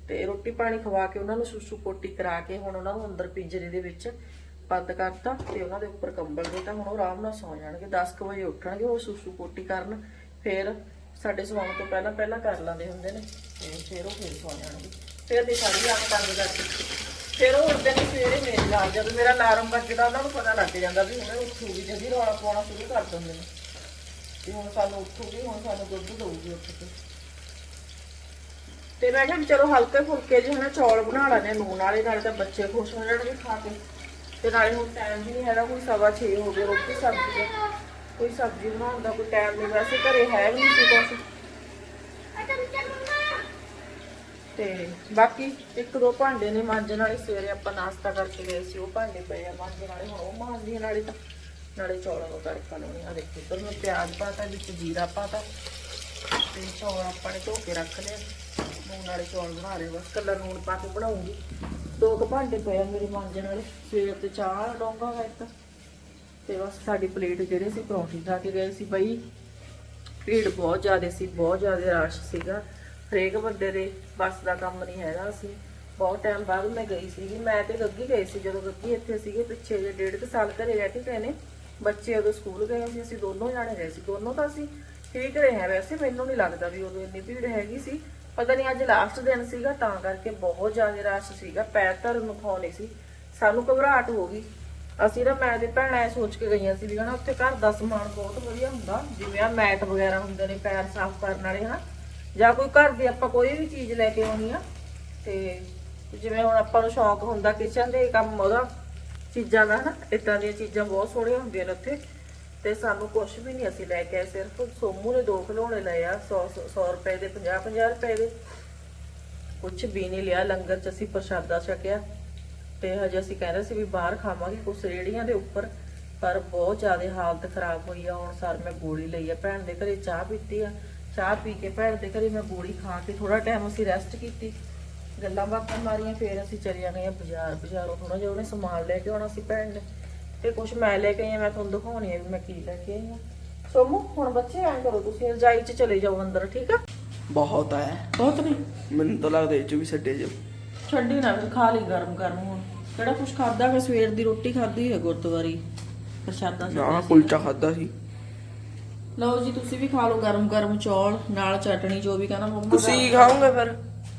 ਤੇ ਰੋਟੀ ਪਾਣੀ ਖਵਾ ਕੇ ਉਹਨਾਂ ਨੂੰ ਸੁਸੂ ਕੋਟੀ ਕਰਾ ਕੇ ਹੁਣ ਉਹਨਾਂ ਨੂੰ ਅੰਦਰ ਪਿੰਜਰੇ ਦੇ ਵਿੱਚ ਬੰਦ ਕਰਤਾ ਤੇ ਉਹਨਾਂ ਦੇ ਉੱਪਰ ਕੰਬਲ ਦੇ ਤਾਂ ਹੁਣ ਉਹ ਆਰਾਮ ਨਾਲ ਸੌ ਜਾਣਗੇ 10 ਵਜੇ ਉੱਠਣਗੇ, ਉਹ ਸੁਸੂ ਪੋਟੀ ਕਰਨ, ਫਿਰ ਸਾਡੇ ਸੌਣ ਤੋਂ ਪਹਿਲਾਂ ਪਹਿਲਾਂ ਕਰ ਲੈਂਦੇ ਹੁੰਦੇ ਨੇ, ਤੇ ਫਿਰ ਉਹ ਫਿਰ ਸੌ ਜਾਣਗੇ। ਫਿਰ ਦੀ ਸਾਡੀ ਅੱਖ ਤੰਗ ਕਰਦੀ ਫਿਰ ਉਹ ਉੱਠਦੇ ਨੇ ਸਵੇਰੇ ਮੇਰੇ ਨਾਲ, ਜਦੋਂ ਮੇਰਾ ਅਲਾਰਮ ਵੱਜਦਾ, ਉਹਨਾਂ ਨੂੰ ਪਤਾ ਲੱਗ ਜਾਂਦਾ ਵੀ ਹੁਣੇ ਉੱਠੂਗੀ, ਜਦੀ ਰੌਲਾ ਪਾਉਣਾ ਸ਼ੁਰੂ ਕਰ ਦਿੰਦੇ ਨੇ। ਤੇ ਹੁਣ ਸਾਨੂੰ ਉੱਠੂਗੀ, ਹੁਣ ਸਾਨੂੰ ਦੁੱਧ ਦਊਗੀ ਉੱਠ ਕੇ। ਤੇ ਮੈਂ ਕਿਹਾ ਚਲੋ ਹਲਕੇ ਫੁਲਕੇ ਜਿਹੇ ਹਨਾ ਚੌਲ ਬਣਾ ਲੈਣੇ ਨੂਨ ਵਾਲੇ, ਨਾਲ ਤਾਂ ਬੱਚੇ ਖੁਸ਼ ਹੋ ਜਾਣਗੇ ਖਾ ਕੇ। ਤੇ ਨਾਲੇ ਹੁਣ ਟਾਈਮ ਵੀ ਨਹੀਂ ਹੈਗਾ, ਕੋਈ ਸਵਾ ਛੇ ਹੋ ਗਏ ਰੋਟੀ ਸਬਜ਼ੀ ਦਾ। ਕੋਈ ਸਬਜ਼ੀ ਬਣਾਉਣ ਦਾ ਕੋਈ ਟਾਈਮ ਨਹੀਂ ਵੈਸੇ ਘਰੇ ਹੈ ਵੀ ਨਹੀਂ ਸੀ ਕੁਛ। ਤੇ ਬਾਕੀ ਇੱਕ ਦੋ ਭਾਂਡੇ ਨੇ ਮਾਂਜਣ ਵਾਲੇ, ਸਵੇਰੇ ਆਪਾਂ ਨਾਸ਼ਤਾ ਕਰਕੇ ਗਏ ਸੀ, ਉਹ ਭਾਂਡੇ ਪਏ ਆ ਮਾਂਜਣ ਵਾਲੇ, ਹੁਣ ਉਹ ਮਾਂਜਦੀਆਂ ਨਾਲੇ ਤਾਂ। ਨਾਲੇ ਚੌਲਾਂ ਨੂੰ ਤੜਕਾ ਲਾਉਣੀ ਆ, ਦੇਖੋ ਇੱਧਰ ਮੈਂ ਪਿਆਜ਼ ਪਾਤਾ, ਵਿੱਚ ਜੀਰਾ ਪਾਤਾ, ਤੇ ਚੌਲ ਆਪਾਂ ਨੇ ਧੋ ਕੇ ਰੱਖ ਲਿਆ ਨੂਨ ਵਾਲੇ ਚੌਲ ਬਣਾ ਰਹੇ ਬਸ ਕੱਲਾ ਨੂਨ ਪਾ ਕੇ ਬਣਾਉਂਗੀ। ਦੋ ਕੁ ਭਾਂਡੇ ਪਏ ਆ ਮੇਰੇ ਮਾਂਜਣ ਵਾਲੇ। ਸਵੇਰ ਤੇ ਚਾਹ ਡੋਂਗਾ ਵਾ ਇੱਕ। ਤੇ ਬਸ ਸਾਡੀ ਪਲੇਟ ਜਿਹੜੇ ਸੀ ਪਰੌਂਠੀ ਖਾ ਕੇ ਗਏ ਸੀ ਬਈ। ਭੀੜ ਬਹੁਤ ਜ਼ਿਆਦਾ ਸੀ, ਬਹੁਤ ਜ਼ਿਆਦਾ ਰਸ਼ ਸੀਗਾ। ਹਰੇਕ ਬੰਦੇ ਦੇ ਬੱਸ ਦਾ ਕੰਮ ਨਹੀਂ ਹੈਗਾ ਸੀ। ਬਹੁਤ ਟਾਈਮ ਬਾਅਦ ਮੈਂ ਗਈ ਸੀਗੀ। ਮੈਂ ਤੇ ਗੱਗੀ ਗਈ ਸੀ ਜਦੋਂ ਗੱਗੀ ਇੱਥੇ ਸੀਗੇ, ਪਿੱਛੇ ਜੇ ਡੇਢ ਕੁ ਸਾਲ ਘਰੇ ਰਹਿ ਕੇ ਗਏ ਨੇ। ਬੱਚੇ ਉਦੋਂ ਸਕੂਲ ਗਏ ਸੀ, ਅਸੀਂ ਦੋਨੋਂ ਜਾਣੇ ਗਏ ਸੀ। ਦੋਨੋਂ ਤਾਂ ਅਸੀਂ ਠੀਕ ਰਹੇ ਹਾਂ। ਵੈਸੇ ਮੈਨੂੰ ਨਹੀਂ ਲੱਗਦਾ ਵੀ ਉਦੋਂ ਇੰਨੀ ਭੀੜ ਹੈਗੀ ਸੀ। ਪਤਾ ਨਹੀਂ ਅੱਜ ਲਾਸਟ ਦਿਨ ਸੀਗਾ, ਤਾਂ ਕਰਕੇ ਬਹੁਤ ਜ਼ਿਆਦਾ ਰਸ਼ ਸੀਗਾ, ਪੈਰ ਧਰਨ ਨੂੰ ਥਾਂ ਨਹੀਂ ਸੀ। ਸਾਨੂੰ ਘਬਰਾਹਟ ਹੋ ਗਈ। ਅਸੀਂ ਨਾ, ਮੈਂ ਤੇ ਭੈਣਾਂ ਇਹ ਸੋਚ ਕੇ ਗਈਆਂ ਸੀ ਵੀ ਹਨਾ, ਉੱਥੇ ਘਰ ਦਾ ਸਮਾਨ ਬਹੁਤ ਵਧੀਆ ਹੁੰਦਾ, ਜਿਵੇਂ ਆ ਮੈਟ ਵਗੈਰਾ ਹੁੰਦੇ ਨੇ, ਪੈਰ ਸਾਫ਼ ਕਰਨ ਵਾਲੇ, ਹਨਾ। ਜਾਂ ਕੋਈ ਘਰ ਦੀ ਆਪਾਂ ਕੋਈ ਵੀ ਚੀਜ਼ ਲੈ ਕੇ ਆਉਣੀ ਆ, ਤੇ ਜਿਵੇਂ ਹੁਣ ਆਪਾਂ ਨੂੰ ਸ਼ੌਂਕ ਹੁੰਦਾ ਕਿਚਨ ਦੇ ਕੰਮ ਉਹਦਾ, ਚੀਜ਼ਾਂ ਦਾ, ਹਨਾ। ਇਦਾਂ ਦੀਆਂ ਚੀਜ਼ਾਂ ਬਹੁਤ ਸੋਹਣੀਆਂ ਹੁੰਦੀਆਂ ਨੇ ਉੱਥੇ। ਤੇ ਸਾਨੂੰ ਕੁਝ ਵੀ ਨਹੀਂ ਅਸੀਂ ਲੈ ਕੇ ਆਏ, ਸਿਰਫ ਸੋਮੂ ਨੇ ਦੋ ਖਿਡੌਣੇ ਲਏ ਆ 100 100 ਰੁਪਏ ਦੇ 50 50 ਰੁਪਏ ਦੇ। ਕੁਝ ਵੀ ਨਹੀਂ ਲਿਆ, ਲੰਗਰ ਚ ਅਸੀਂ ਪ੍ਰਸ਼ਾਦਾ ਛਕਿਆ। ਤੇ ਹਜੇ ਅਸੀਂ ਕਹਿੰਦੇ ਸੀ ਵੀ ਬਾਹਰ ਖਾਵਾਂਗੇ ਕੁਛ ਰੇੜੀਆਂ ਦੇ ਉੱਪਰ, ਪਰ ਬਹੁਤ ਜ਼ਿਆਦਾ ਹਾਲਤ ਖਰਾਬ ਹੋਈ ਆ। ਹੁਣ ਸਰ ਮੈਂ ਗੋਲੀ ਲਈ ਆ। ਭੈਣ ਦੇ ਘਰੇ ਚਾਹ ਪੀਤੀ ਆ। ਚਾਹ ਪੀ ਕੇ ਭੈਣ ਦੇ ਘਰੇ ਮੈਂ ਗੋਲੀ ਖਾ ਕੇ ਥੋੜਾ ਟਾਈਮ ਅਸੀਂ ਰੈਸਟ ਕੀਤੀ। ਗੱਲਾਂ ਬਾਤਾਂ ਮਾਰੀਆਂ, ਫੇਰ ਅਸੀਂ ਚਲੀਆਂ ਗਏ ਬਾਜ਼ਾਰ। ਬਾਜ਼ਾਰੋਂ ਥੋੜਾ ਜਿਹਾ ਉਹਨੇ ਸਮਾਨ ਲੈ ਕੇ ਆਉਣਾ ਸੀ ਭੈਣ ਨੇ। ਤੇ ਕੁਝ ਮੈਂ ਲੈ ਕੇ ਆਈ ਆ ਮੈਂ ਤੁਹਾਨੂੰ ਦਿਖਾਉਣੀ ਆ ਵੀ ਮੈਂ ਕੀ ਲੈ ਕੇ ਆਈ ਆ। ਸੋਮੂ ਹੁਣ ਬੱਚੇ ਆਂ ਕਰੋ ਤੁਸੀਂ ਰਜਾਈ 'ਚ ਚਲੇ ਜਾਓ ਅੰਦਰ ਠੀਕ ਆ? ਬਹੁਤ ਹੈ ਬਹੁਤ ਨਹੀਂ? ਮੈਨੂੰ ਤਾਂ ਲੱਗਦਾ ਇਹ ਚ ਵੀ ਛੱਡੇ ਜੋ। ਛੱਡੀ ਨਾ ਫਿਰ ਖਾ ਲਈ ਗਰਮ ਗਰਮ ਹੁਣ। ਕਿਹੜਾ ਕੁਝ ਖਾਦਾ ਹੈ ਸਵੇਰ ਦੀ ਰੋਟੀ ਖਾਧੀ ਹੈ ਗੁਰਦੁਆਰੀ। ਪ੍ਰਸ਼ਾਦਾ ਨਾ। ਕੁਲਚਾ ਖਾਦਾ ਸੀ। ਲਓ ਜੀ ਤੁਸੀਂ ਵੀ ਖਾ ਲਓ ਗਰਮ ਗਰਮ ਚੌਲ ਨਾਲ ਚਟਣੀ ਜੋ ਵੀ ਕਹਿੰਦਾ ਮੰਮਾ ਤੁਸੀਂ ਕੀ ਖਾਓਗੇ ਫਿਰ?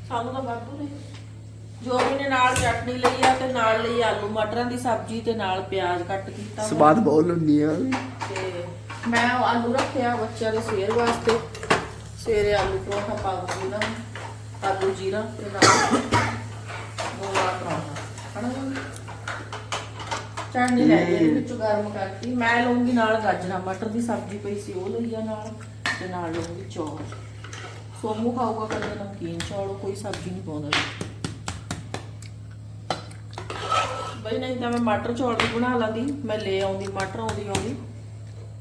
ਸਾਨੂੰ ਤਾਂ ਵਾਧੂ ਨੇ। ਜੋ ਵੀ ਨੇ ਨਾਲ ਚਟਣੀ ਲਈ ਆ ਤੇ ਨਾਲ ਲਈ ਆਲੂ ਮਟਰਾਂ ਦੀ ਸਬਜ਼ੀ ਤੇ ਨਾਲ ਪਿਆਜ਼ ਕੱਟ ਕੀਤਾ। ਸਵਾਦ ਬਹੁਤ ਹੁੰਦੀ ਆ। ਤੇ ਮੈਂ ਉਹ ਆਲੂ ਰੱਖਿਆ ਬੱਚਿਆਂ ਦੇ ਸਵੇਰ ਵਾਸਤੇ। ਸਵੇਰੇ ਆਲੂ ਪਰੌਂਠਾ ਪਾ ਦੂੰਗੀ ਨਾ ਆਲੂ ਜੀਰਾ ਤੇ ਨਾਲ ਗੋਲਾ ਪਰੌਂਠਾ ਹਨਾ? ਚਟਨੀ ਲੈ ਕੇ ਇਹਦੇ ਵਿੱਚੋਂ ਗਰਮ ਕਰਤੀ ਮੈਂ ਲਊਂਗੀ ਨਾਲ ਗਾਜਰਾਂ ਮਟਰ ਦੀ ਸਬਜ਼ੀ ਪਈ ਸੀ ਉਹ ਲਈ ਆ ਨਾਲ ਤੇ ਨਾਲ ਲਊਂਗੀ ਚੌਲ। ਸੋਮੂ ਖਾਊਗਾ ਕੱਲੇ ਨਮਕੀਨ ਚੌਲ ਉਹ ਕੋਈ ਸਬਜ਼ੀ ਨਹੀਂ ਪਾਉਂਦਾ। ਬਈ ਨਹੀਂ ਤਾਂ ਮੈਂ ਮਟਰ ਚੌਲ ਵੀ ਬਣਾ ਲਾਂਦੀ ਮੈਂ ਲੈ ਆਉਂਦੀ ਮਟਰ ਆਉਂਦੀ ਆਉਂਦੀ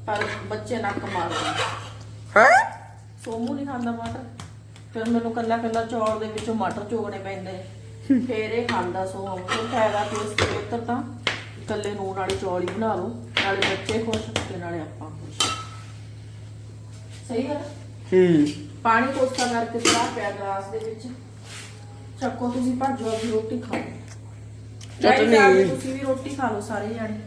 ਪਰ ਬੱਚੇ ਨੱਕ ਮਾਰਦੇ ਹੈ? ਸੋਮੂ ਨਹੀਂ ਖਾਂਦਾ ਮਟਰ। ਫਿਰ ਮੈਨੂੰ ਕੱਲਾ ਕੱਲਾ ਚੌਲ ਦੇ ਵਿੱਚੋਂ ਮਟਰ ਚੋਗਣੇ ਪੈਂਦੇ। ਫਿਰ ਇਹ ਖਾਂਦਾ ਸੋਮੂ। ਤੇ ਫਾਇਦਾ ਤੋਂ ਬਿਹਤਰ ਤਾਂ ਕੱਲੇ ਨੂਨ ਵਾਲੀ ਚੌਲ ਹੀ ਬਣਾ ਲਓ ਨਾਲੇ ਬੱਚੇ ਖੁਸ਼ ਤੇ ਨਾਲੇ ਆਪਾਂ ਖੁਸ਼। ਸਹੀ ਹੈ ਹੂੰ। ਪਾਣੀ ਕੋਸਾ ਕਰਕੇ ਚਾਹ ਪਿਆ ਗਲਾਸ ਦੇ ਵਿੱਚ। ਚੱਕੋ ਤੁਸੀਂ ਭਾਜੋ ਆਪਣੀ ਰੋਟੀ ਖਾਓ। ਚਟਨੀ। ਚਟਨੀ ਨਾਲ ਤੁਸੀਂ ਵੀ ਰੋਟੀ ਖਾ ਲਓ ਸਾਰੇ ਜਾਣੇ।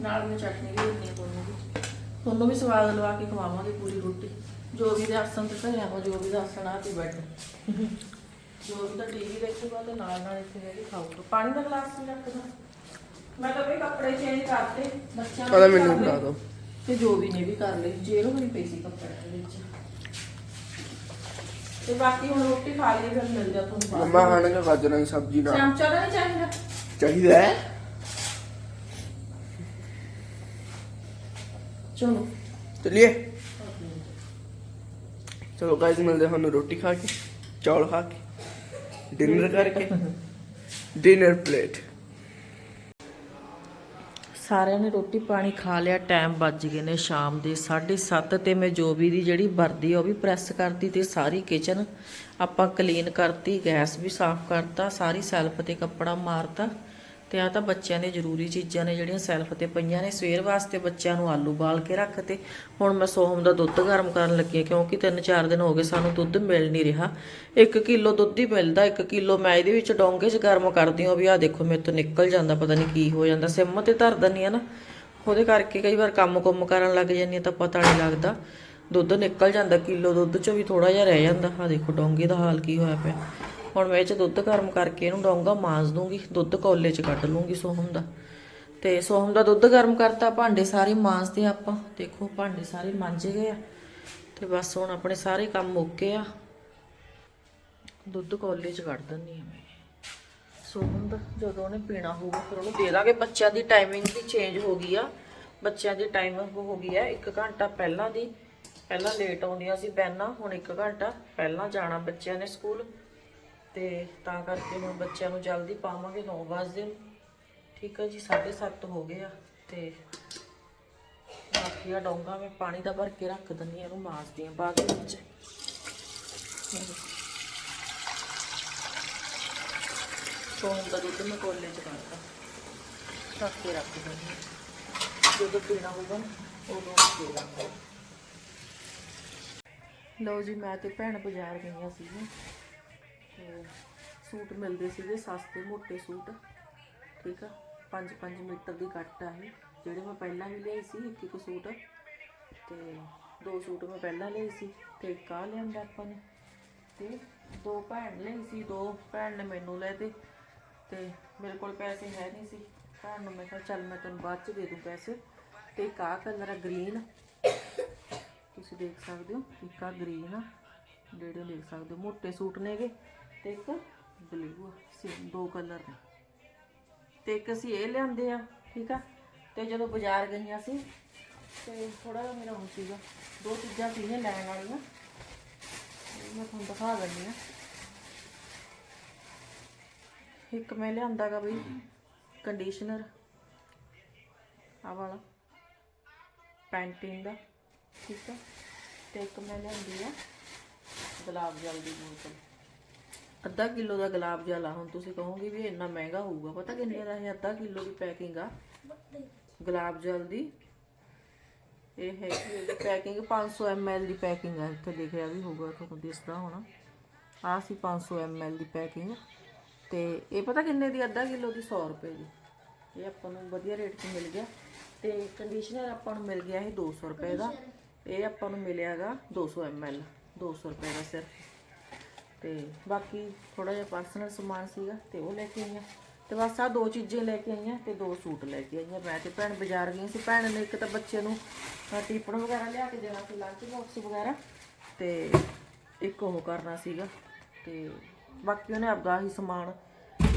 ਨਾਲ ਮੈਂ ਚਟਨੀ ਵੀ ਦਿੰਦੀ ਹਾਂ ਤੁਹਾਨੂੰ ਵੀ ਤੁਹਾਨੂੰ ਵੀ ਸਵਾਦ ਲਵਾ ਕੇ ਖਵਾਵਾਂਗੇ ਪੂਰੀ ਰੋਟੀ। ਜੋ ਵੀ ਦੇ ਆਸਣ ਤੇ ਘਰੇ ਆਵਾ ਜੋ ਵੀ ਦਾ ਆਸਣ ਆ ਤੇ ਬੈਠ ਜੋ ਵੀ ਤਾਂ ਟੀਵੀ ਦੇਖੂਗਾ ਤੇ ਨਾਲ ਨਾਲ ਇੱਥੇ ਬਹਿ ਕੇ ਖਾਊਗਾ ਪਾਣੀ ਦਾ ਗਲਾਸ ਵੀ ਰੱਖਦਾ ਮੈਂ ਤਾਂ ਵੀ ਕੱਪੜੇ ਚੇਂਜ ਕਰਤੇ ਬੱਚਿਆਂ ਪਹਿਲਾਂ ਵੀ ਮੈਨੂੰ ਕਰ ਲਏ। ਬੁਲਾ ਦਿਓ। ਤੇ ਜੋ ਵੀ ਨੇ ਵੀ ਕਰ ਲਈ ਜੇਲ੍ਹ ਹੋਣੀ ਪਈ ਸੀ ਕੱਪੜੇ ਦੇ ਵਿੱਚ। ਤੇ ਬਾਕੀ ਹੁਣ ਰੋਟੀ ਖਾ ਲਈ ਫਿਰ ਮਿਲ ਜਾ ਤੁਹਾਨੂੰ ਬਾਅਦ ਮੰਮਾ ਖਾਣਗੇ ਗਾਜਰਾਂ ਦੀ ਸਬਜ਼ੀ ਨਾਲ ਚਮਚਾ ਤਾਂ ਨਹੀਂ ਚਾਹੀਦਾ? ਚਾਹੀਦਾ ਹੈ? ਚਲੋ। ਚਲਿਏ। ਚਲੋ ਗਾਇਸ ਮਿਲਦੇ ਹਾਂ ਰੋਟੀ ਖਾ ਕੇ ਚੌਲ ਖਾ ਕੇ ਡਿਨਰ ਕਰਕੇ ਡਿਨਰ ਪਲੇਟ ਸਾਰਿਆਂ ਨੇ ਰੋਟੀ ਪਾਣੀ ਖਾ ਲਿਆ ਟਾਈਮ ਵੱਜ ਗਏ ਨੇ ਸ਼ਾਮ ਦੇ 7:30 ਤੇ ਮੈਂ ਜੋਬੀ ਦੀ ਜਿਹੜੀ ਵਰਦੀ ਉਹ ਵੀ ਪ੍ਰੈਸ ਕਰਤੀ ਤੇ ਸਾਰੀ ਕਿਚਨ ਆਪਾਂ ਕਲੀਨ ਕਰਤੀ, ਗੈਸ ਵੀ ਸਾਫ਼ ਕਰਤਾ, ਸਾਰੀ ਸੈਲਫ ਤੇ ਕੱਪੜਾ ਮਾਰਤਾ। ਤੇ ਆ ਤਾਂ ਬੱਚਿਆਂ ਦੇ ਜ਼ਰੂਰੀ ਚੀਜ਼ਾਂ ਨੇ ਜਿਹੜੀਆਂ ਸੈਲਫ ਤੇ ਪਈਆਂ ਨੇ। ਸਵੇਰ ਵਾਸਤੇ ਬੱਚਿਆਂ ਨੂੰ ਆਲੂ ਬਾਲ ਕੇ ਰੱਖ ਰੱਖਤੇ ਹੁਣ ਮੈਂ ਸੋਹਮ ਦਾ ਦੁੱਧ ਗਰਮ ਕਰਨ ਲੱਗੀ ਕਿਉਂਕਿ 3-4 ਦਿਨ ਹੋ ਗਏ ਸਾਨੂੰ ਦੁੱਧ ਮਿਲ ਨਹੀਂ ਰਿਹਾ। 1 ਕਿਲੋ ਦੁੱਧ ਹੀ ਮਿਲਦਾ 1 ਕਿਲੋ ਮੈਂ ਇਹਦੇ ਵਿੱਚ ਡੋਂਗੇ 'ਚ ਗਰਮ ਕਰਦੀ ਹਾਂ ਵੀ ਆ ਦੇਖੋ ਮੇਰੇ ਤੋਂ ਨਿਕਲ ਜਾਂਦਾ, ਪਤਾ ਨਹੀਂ ਕੀ ਹੋ ਜਾਂਦਾ। ਸਿਮ ਤੇ ਧਰ ਦਿੰਦੀ ਆ ਨਾ, ਉਹਦੇ ਕਰਕੇ ਕਈ ਵਾਰ ਕੰਮ ਕੁੰਮ ਕਰਨ ਲੱਗ ਜਾਂਦੀ ਹਾਂ ਤਾਂ ਪਤਾ ਨਹੀਂ ਲੱਗਦਾ। ਦੁੱਧ ਨਿਕਲ ਜਾਂਦਾ, ਕਿਲੋ ਦੁੱਧ 'ਚੋਂ ਵੀ ਥੋੜਾ ਜਿਹਾ ਰਹਿ ਜਾਂਦਾ। ਆ ਦੇਖੋ ਡੋਂਗੇ ਦਾ ਹਾਲ ਕੀ ਹੋਇਆ ਪਿਆ। ਹੁਣ ਮੈਂ ਇਹ 'ਚ ਦੁੱਧ ਗਰਮ ਕਰਕੇ ਇਹਨੂੰ ਡੋਂਗਾ ਮਾਂਜ ਦੂੰਗੀ, ਦੁੱਧ ਕੋਲੇ 'ਚ ਕੱਢ ਲੂੰਗੀ ਸੋਹਮ ਦਾ। ਤੇ ਸੋਹਮ ਦਾ ਦੁੱਧ ਗਰਮ ਕਰਤਾ, ਭਾਂਡੇ ਸਾਰੇ ਮਾਂਜਦੇ ਆਪਾਂ। ਦੇਖੋ, ਭਾਂਡੇ ਸਾਰੇ ਮਾਂਜੇ ਗਏ ਆ। ਤੇ ਬਸ ਹੁਣ ਆਪਣੇ ਸਾਰੇ ਕੰਮ ਮੁੱਕੇ ਆ। ਦੁੱਧ ਕੋਲੇ 'ਚ ਕੱਢ ਦਿੰਦੀ ਆ ਮੈਂ। ਸੋਹਮ ਦਾ ਜਦੋਂ ਉਹਨੇ ਪੀਣਾ ਹੋਊਗਾ, ਫਿਰ ਉਹਨੂੰ ਦੇ ਦਾਂਗੇ। ਬੱਚਿਆਂ ਦੀ ਟਾਈਮਿੰਗ ਵੀ ਚੇਂਜ ਹੋ ਗਈ ਆ। ਬੱਚਿਆਂ ਦੀ ਟਾਈਮਿੰਗ ਹੋ ਗਈ ਆ 1 ਘੰਟਾ ਪਹਿਲਾਂ ਦੀ। ਪਹਿਲਾਂ ਲੇਟ ਆਉਂਦੀਆਂ ਸੀ ਬੈਨਾਂ, ਹੁਣ 1 ਘੰਟਾ ਪਹਿਲਾਂ ਜਾਣਾ ਬੱਚਿਆਂ ਨੇ ਸਕੂਲ ਤੇ ਤਾਂ ਕਰਕੇ ਹੁਣ ਬੱਚਿਆਂ ਨੂੰ ਜਲਦੀ ਪਾਵਾਂਗੇ 9 ਵਜੇ ਨੂੰ। ਠੀਕ ਹੈ ਜੀ 7:30 ਹੋ ਗਏ ਆ ਤੇ ਬਾਕੀ ਆ ਡੋਂਗਾ ਮੈਂ ਪਾਣੀ ਦਾ ਭਰ ਕੇ ਰੱਖ ਦਿੰਦੀ ਆ, ਇਹਨੂੰ ਮਾਸਦੀ ਆ ਬਾਅਦ ਦੇ ਵਿੱਚ। ਸੋਨ ਦਾ ਦੁੱਧ ਮੈਂ ਕੋਲੇ ਚ ਪਾਤਾ ਰੱਖ ਕੇ ਰੱਖ ਦਿੰਦੀ ਆ। ਜਦੋਂ ਪੀਣਾ ਹੋਊਗਾ ਉਦੋਂ ਪੀ ਲਾਂਗੇ। ਲਓ ਜੀ, ਮੈਂ ਤੇ ਭੈਣ ਬਾਜ਼ਾਰ ਗਈਆਂ ਸੀਗੀਆਂ। ਸੂਟ ਮਿਲਦੇ ਸੀਗੇ ਸਸਤੇ, ਮੋਟੇ ਸੂਟ। ਠੀਕ ਆ? 5-5 ਮੀਟਰ ਦੀ ਕੱਟ ਆ ਇਹ। ਜਿਹੜੇ ਮੈਂ ਪਹਿਲਾਂ ਵੀ ਲਿਆਈ ਸੀ ਇੱਕ ਇੱਕ ਸੂਟ। ਤੇ ਦੋ ਸੂਟ ਮੈਂ ਪਹਿਲਾਂ ਲਈ ਸੀ, ਤੇ ਇੱਕ ਆ ਲਿਆਂਦਾ ਆਪਾਂ ਨੇ। ਤੇ ਦੋ ਭੈਣ ਲਈ ਸੀ, ਦੋ ਭੈਣ ਨੇ ਮੈਨੂੰ ਲੈ ਤੇ। ਤੇ ਮੇਰੇ ਕੋਲ ਪੈਸੇ ਹੈ ਨਹੀਂ ਸੀ। ਭੈਣ ਨੂੰ ਮੈਂ ਕਿਹਾ, ਚੱਲ ਮੈਂ ਤੈਨੂੰ ਬਾਅਦ ਚ ਦੇ ਦੂੰ ਪੈਸੇ। ਤੇ ਇੱਕ ਆ ਕਲਰ ਆ ਗ੍ਰੀਨ ਤੁਸੀਂ ਦੇਖ ਸਕਦੇ ਹੋ, ਇੱਕ ਆ ਗ੍ਰੀਨ ਆ। ਜਿਹੜੇ ਦੇਖ ਸਕਦੇ ਹੋ, ਮੋਟੇ ਸੂਟ ਨੇਗੇ। ਤੇ ਇੱਕ ਬਲੂ ਆ ਦੋ ਕਲਰ ਨੇ। ਤੇ ਇੱਕ ਅਸੀਂ ਇਹ ਲਿਆਂਦੇ ਆ, ਠੀਕ ਆ? ਤੇ ਜਦੋਂ ਬਾਜ਼ਾਰ ਗਈਆਂ ਸੀ, ਤੇ ਥੋੜਾ ਜਿਹਾ ਮੇਰਾ ਹੁਣ ਸੀਗਾ, ਦੋ ਚੀਜ਼ਾਂ ਸੀਗੀਆਂ ਲੈਣ ਵਾਲੀਆਂ। ਮੈਂ ਤੁਹਾਨੂੰ ਦਿਖਾ ਦਿੰਦੀ ਆ। ਇੱਕ ਮੈਂ ਲਿਆਂਦਾਗਾ ਬਈ ਕੰਡੀਸ਼ਨਰ ਆ ਵਾਲਾ ਪੈਂਟੀਨ ਦਾ, ਠੀਕ ਆ? ਤੇ ਇੱਕ ਮੈਂ ਲਿਆਂਦੀ ਆ ਗੁਲਾਬ ਜਲ ਦੀ ਬੋਤਲ। ਅੱਧਾ ਕਿਲੋ ਦਾ ਗੁਲਾਬ ਜਲ ਆ ਹੁਣ ਤੁਸੀਂ ਕਹੋਗੇ ਵੀ ਇਹ ਇੰਨਾ ਮਹਿੰਗਾ ਹੋਊਗਾ। ਪਤਾ ਕਿੰਨੇ ਦਾ ਇਹ ਅੱਧਾ ਕਿਲੋ ਦੀ ਪੈਕਿੰਗ ਆ? ਗੁਲਾਬ ਜਲ ਦੀ। ਇਹ ਹੈ ਕਿ ਪੈਕਿੰਗ 500 ml ਦੀ ਪੈਕਿੰਗ ਆ। ਇੱਥੇ ਲਿਖਿਆ ਵੀ ਹੋਊਗਾ ਤੁਹਾਨੂੰ ਦਿਸਦਾ ਹੋਣਾ। ਆ ਸੀ 500 ml ਦੀ ਪੈਕਿੰਗ ਤੇ ਇਹ ਪਤਾ ਕਿੰਨੇ ਦੀ? ਅੱਧਾ ਕਿਲੋ ਦੀ 100 ਰੁਪਏ ਦੀ। ਇਹ ਆਪਾਂ ਨੂੰ ਵਧੀਆ ਰੇਟ 'ਚ ਮਿਲ ਗਿਆ। ਤੇ ਕੰਡੀਸ਼ਨਰ ਆਪਾਂ ਨੂੰ ਮਿਲ ਗਿਆ ਇਹ 200 ਰੁਪਏ ਦਾ। ਇਹ ਆਪਾਂ ਨੂੰ ਮਿਲਿਆਗਾ 200 ml 200 ਰੁਪਏ ਦਾ ਸਿਰਫ। ਤੇ ਬਾਕੀ ਥੋੜਾ ਜਿਹਾ ਪਰਸਨਲ ਸਮਾਨ ਸੀਗਾ ਤੇ ਉਹ ਲੈ ਕੇ ਆਈਆਂ। ਤੇ ਬਸ ਆ ਦੋ ਚੀਜ਼ਾਂ ਲੈ ਕੇ ਆਈਆਂ ਤੇ ਦੋ ਸੂਟ ਲੈ ਕੇ ਆਈਆਂ। ਮੈਂ ਤੇ ਭੈਣ ਬਾਜ਼ਾਰ ਗਈ ਸੀ। ਭੈਣ ਨੇ ਇੱਕ ਤਾਂ ਬੱਚੇ ਨੂੰ ਅਹ, ਟਿਫਨ ਵਗੈਰਾ ਲਿਆ ਕੇ ਦੇਣਾ ਸੀ ਲੰਚ ਬਾਕਸ ਵਗੈਰਾ ਤੇ ਇੱਕ ਉਹ ਕਰਨਾ ਸੀਗਾ। ਤੇ ਬਾਕੀ ਉਹਨੇ ਆਪਦਾ ਹੀ ਸਮਾਨ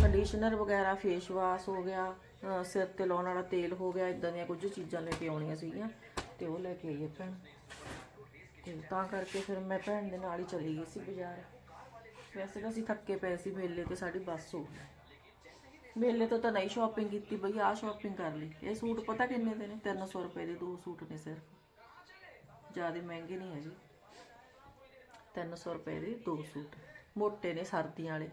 ਕੰਡੀਸ਼ਨਰ ਵਗੈਰਾ ਫੇਸ ਵਾਸ਼ ਹੋ ਗਿਆ ਸਿਰ ਤੇ ਲਾਉਣ ਵਾਲਾ ਤੇਲ ਹੋ ਗਿਆ ਇਦਾਂ ਦੀਆਂ ਕੁਝ ਚੀਜ਼ਾਂ ਲੈ ਕੇ ਆਉਣੀਆਂ ਸੀਗੀਆਂ ਤੇ ਉਹ ਲੈ ਕੇ ਆਈ ਹੈ ਭੈਣ। ਤੇ ਤਾਂ ਕਰਕੇ ਫਿਰ ਮੈਂ ਭੈਣ ਦੇ ਨਾਲ ਹੀ ਚਲੀ ਗਈ ਸੀ ਬਾਜ਼ਾਰ। ਵੈਸੇ ਤਾਂ ਅਸੀਂ ਥੱਕੇ ਪਏ ਸੀ ਮੇਲੇ ਤੇ, ਸਾਡੀ ਬੱਸ ਹੋ ਗਈ। ਮੇਲੇ ਤੋਂ ਤਾਂ ਨਹੀਂ ਸ਼ਾਪਿੰਗ ਕੀਤੀ ਬਈ, ਆਹ ਸ਼ਾਪਿੰਗ ਕਰ ਲਈ। ਇਹ ਸੂਟ ਪਤਾ ਕਿੰਨੇ ਦੇ ਨੇ? 300 ਰੁਪਏ ਦੇ ਦੋ ਸੂਟ ਨੇ ਸਿਰਫ। ਜ਼ਿਆਦਾ ਮਹਿੰਗੇ ਨਹੀਂ ਹੈ ਜੀ 300 ਰੁਪਏ ਦੇ ਦੋ ਸੂਟ। ਮੋਟੇ ਨੇ ਸਰਦੀਆਂ ਵਾਲੇ।